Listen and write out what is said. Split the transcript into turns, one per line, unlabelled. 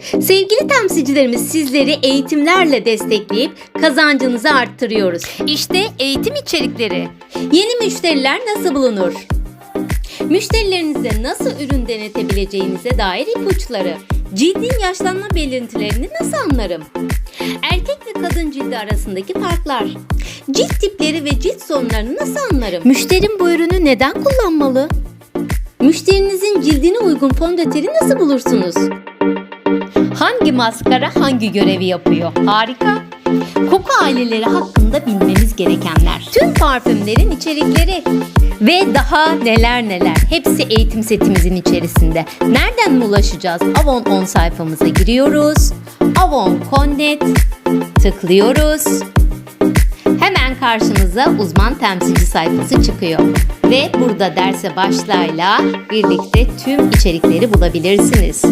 Sevgili temsilcilerimiz sizleri eğitimlerle destekleyip kazancınızı arttırıyoruz. İşte eğitim içerikleri. Yeni müşteriler nasıl bulunur? Müşterilerinize nasıl ürün denetebileceğinize dair ipuçları. Ciddi yaşlanma belirtilerini nasıl anlarım? Erkek ve kadın cildi arasındaki farklar. Cilt tipleri ve cilt sorunlarını nasıl anlarım? Müşterim bu ürünü neden kullanmalı? Müşterinizin cildine uygun fondöteni nasıl bulursunuz? Hangi maskara hangi görevi yapıyor? Harika. Koku aileleri hakkında bilmemiz gerekenler. Tüm parfümlerin içerikleri. Ve daha neler neler. Hepsi eğitim setimizin içerisinde. Nereden ulaşacağız? Avon 10 sayfamıza giriyoruz. Avon Connect tıklıyoruz. Hemen karşınıza uzman temsilci sayfası çıkıyor. Ve burada derse başlayla birlikte tüm içerikleri bulabilirsiniz.